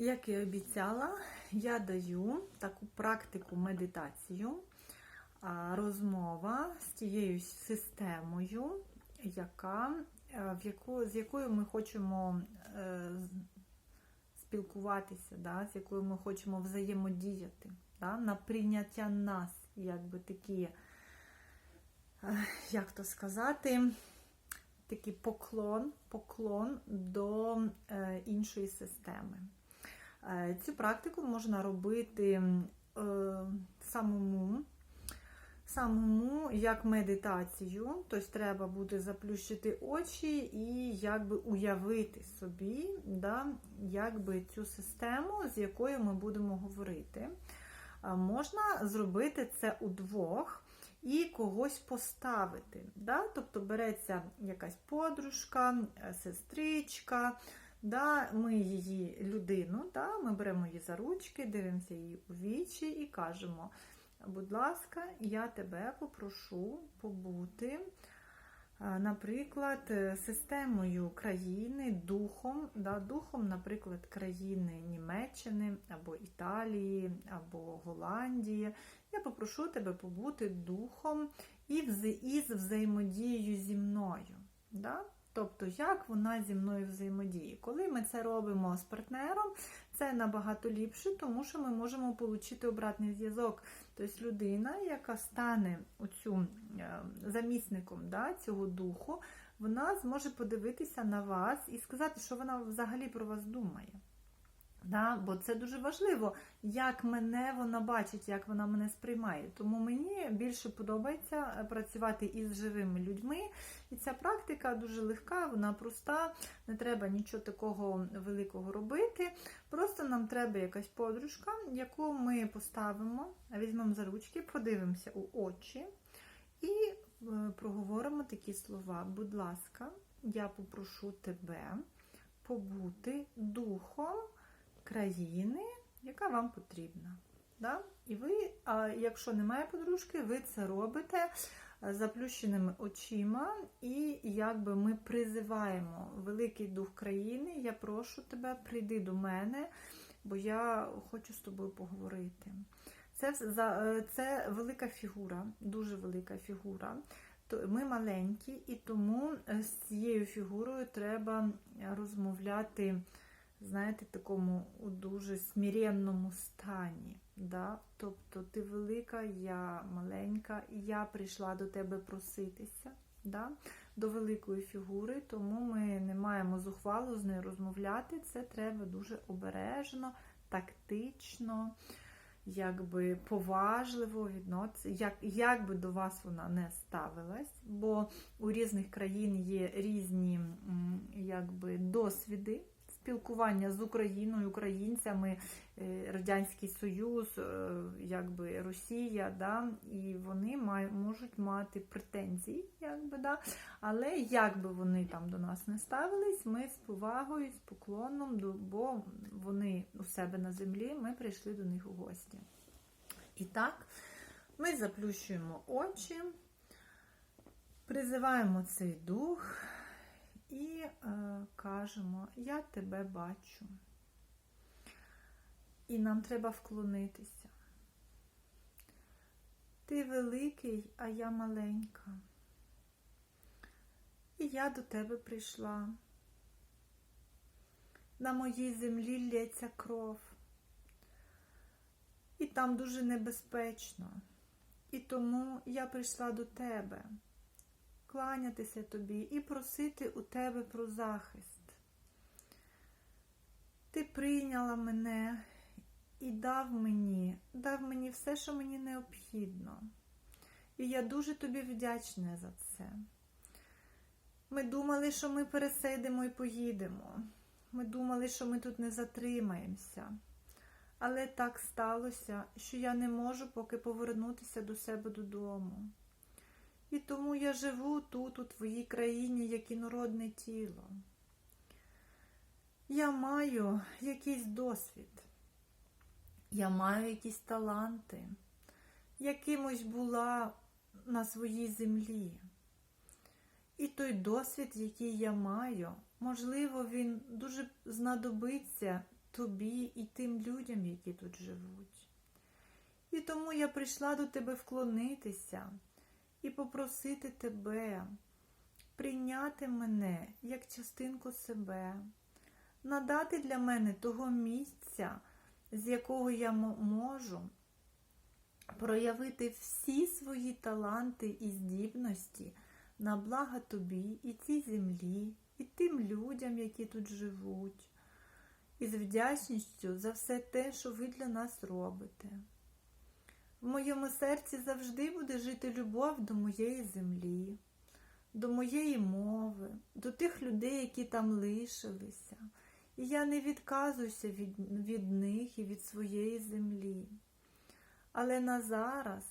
Як і обіцяла, я даю таку практику медитацію, розмова з тією системою, яка, е, в яку, з якою ми хочемо е, спілкуватися, да, з якою ми хочемо взаємодіяти, да, на прийняття нас, якби такі, е, як то сказати, такий поклон, поклон до іншої системи. Е, Цю практику можна робити е, самому, самому як медитацію, тобто треба буде заплющити очі і якби уявити собі, да, якби цю систему, з якою ми будемо говорити. Е, Можна зробити це удвох і когось поставити. Да? Тобто береться якась подружка, сестричка. Да, ми її людину, да, ми беремо її за ручки, дивимося її у вічі і кажемо: будь ласка, я тебе попрошу побути, е, наприклад, системою країни, духом, да, духом, наприклад, країни Німеччини або Італії, або Голландії. Я попрошу тебе побути духом і із взаємодією зі мною. Да? Тобто, як вона зі мною взаємодіє. Коли ми це робимо з партнером, це набагато ліпше, тому що ми можемо отримати обратний зв'язок. Тобто людина, яка стане оцю е, замісником да, цього духу, вона зможе подивитися на вас і сказати, що вона взагалі про вас думає. Да, бо це дуже важливо, як мене вона бачить, як вона мене сприймає. Тому мені більше подобається е, працювати із живими людьми. І ця практика дуже легка, вона проста, не треба нічого такого великого робити. Просто нам треба якась подружка, яку ми поставимо, візьмемо за ручки, подивимося у очі і е, проговоримо такі слова. Будь ласка, я попрошу тебе побути духом країни, яка вам потрібна. Да? І ви, а якщо немає подружки, ви це робите е, заплющеними очима, і якби ми призиваємо великий дух країни. Я прошу тебе, прийди до мене, бо я хочу з тобою поговорити. Це, е, це велика фігура, дуже велика фігура. Ми маленькі, і тому е, з цією фігурою треба розмовляти знаєте, такому у дуже смиренному стані. Да? Тобто ти велика, я маленька, і я прийшла до тебе проситися да? до великої фігури, тому ми не маємо зухвало з нею розмовляти. Це треба дуже обережно, тактично, якби поважливо відноситися, як, як би до вас вона не ставилась, бо у різних країн є різні якби, досвіди спілкування з Україною, українцями, е, Радянський Союз, е, якби Росія, да, і вони май- можуть мати претензії, якби, да, але як би вони там до нас не ставились, ми з повагою, з поклоном, бо вони у себе на землі, ми прийшли до них у гості. І так, ми заплющуємо очі, призиваємо цей дух і е, кажемо: Я тебе бачу. І нам треба вклонитися. Ти великий, а я маленька. І я до тебе прийшла. На моїй землі лється кров. І там дуже небезпечно. І тому я прийшла до тебе кланятися тобі і просити у тебе про захист. Ти прийняла мене і дав мені, дав мені все, що мені необхідно. І я дуже тобі вдячна за це. Ми думали, що ми пересидимо і поїдемо. Ми думали, що ми тут не затримаємося. Але так сталося, що я не можу поки повернутися до себе додому. І тому я живу тут, у твоїй країні, як інородне тіло. Я маю якийсь досвід, я маю якісь таланти, якимось була на своїй землі. І той досвід, який я маю, можливо, він дуже знадобиться тобі і тим людям, які тут живуть. І тому я прийшла до тебе вклонитися і попросити тебе прийняти мене як частинку себе, надати для мене того місця, з якого я можу проявити всі свої таланти і здібності на благо тобі і цій землі, і тим людям, які тут живуть, і з вдячністю за все те, що ви для нас робите. В моєму серці завжди буде жити любов до моєї землі, до моєї мови, до тих людей, які там лишилися. І я не відказуюся від, від них і від своєї землі. Але на зараз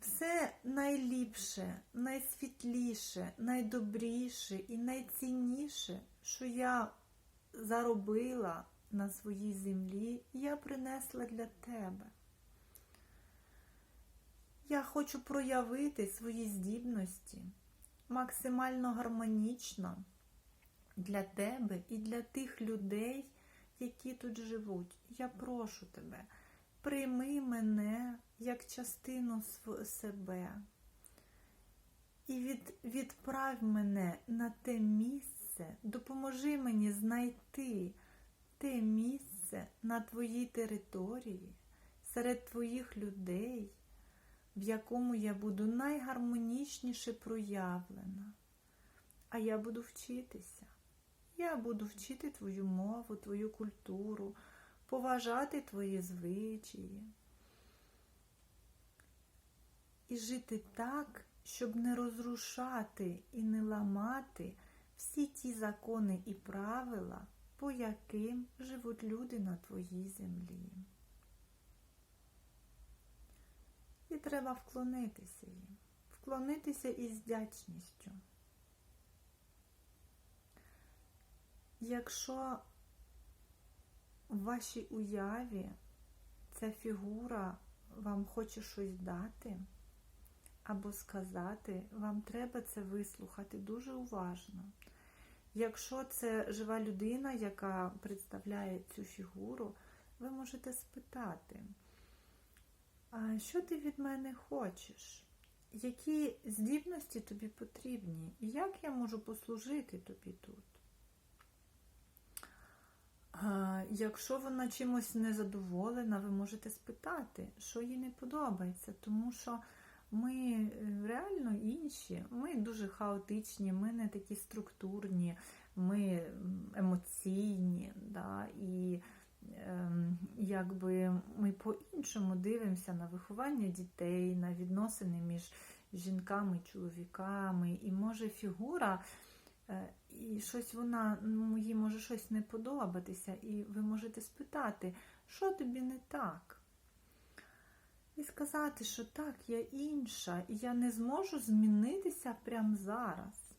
все найліпше, найсвітліше, найдобріше і найцінніше, що я заробила на своїй землі, я принесла для тебе. Я хочу проявити свої здібності максимально гармонічно для тебе і для тих людей, які тут живуть. Я прошу тебе, прийми мене як частину себе і від, відправ мене на те місце, допоможи мені знайти те місце на твоїй території, серед твоїх людей, в якому я буду найгармонічніше проявлена. А я буду вчитися. Я буду вчити твою мову, твою культуру, поважати твої звичаї. І жити так, щоб не розрушати і не ламати всі ті закони і правила, по яким живуть люди на твоїй землі. І треба вклонитися їм, вклонитися із вдячністю. Якщо в вашій уяві ця фігура вам хоче щось дати або сказати, вам треба це вислухати дуже уважно. Якщо це жива людина, яка представляє цю фігуру, ви можете спитати, що ти від мене хочеш? Які здібності тобі потрібні? І як я можу послужити тобі тут? А, Якщо вона чимось незадоволена, ви можете спитати, що їй не подобається, тому що ми е, реально інші, ми дуже хаотичні, ми не такі структурні, ми емоційні, да, і якби ми по-іншому дивимося на виховання дітей, на відносини між жінками чоловіками, і може фігура. Е, І щось вона, ну, їй може щось не подобатися, і ви можете спитати, що тобі не так? І сказати, що так, я інша, і я не зможу змінитися прямо зараз.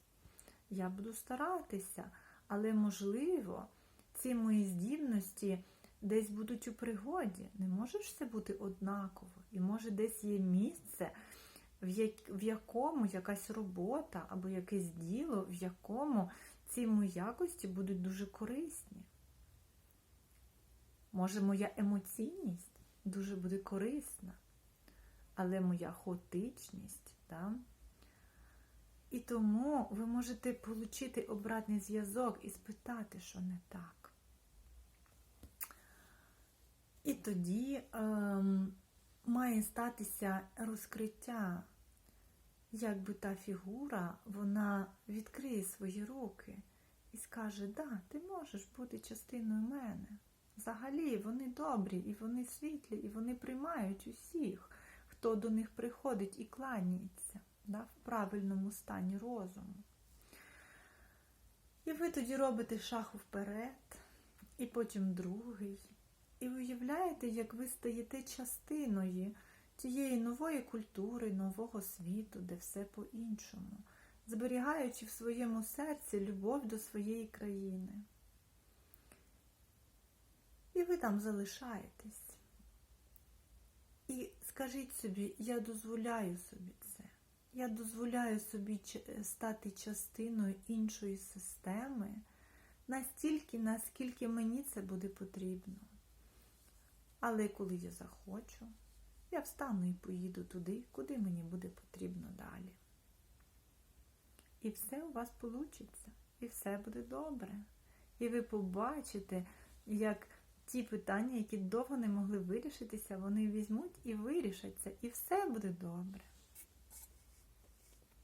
Я буду старатися, але, можливо, ці мої здібності десь будуть у пригоді. Не може ж все бути однаково. І може десь є місце, в якому якась робота або якесь діло, в якому ці мої якості будуть дуже корисні. Може, моя емоційність дуже буде корисна, але моя хаотичність, да? і тому ви можете отримати обратний зв'язок і спитати, що не так. І тоді ем, має статися розкриття, якби та фігура, вона відкриє свої руки і скаже, да, ти можеш бути частиною мене. Взагалі вони добрі, і вони світлі, і вони приймають усіх, хто до них приходить і кланяється да, в правильному стані розуму. І ви тоді робите шаг вперед, і потім другий. І уявляєте, як ви стаєте частиною тієї нової культури, нового світу, де все по-іншому, зберігаючи в своєму серці любов до своєї країни. І ви там залишаєтесь. І скажіть собі, я дозволяю собі це. Я дозволяю собі стати частиною іншої системи, настільки, наскільки мені це буде потрібно. Але коли я захочу, я встану і поїду туди, куди мені буде потрібно далі. І все у вас вийде, і все буде добре. І ви побачите, як ті питання, які довго не могли вирішитися, вони візьмуть і вирішаться, і все буде добре.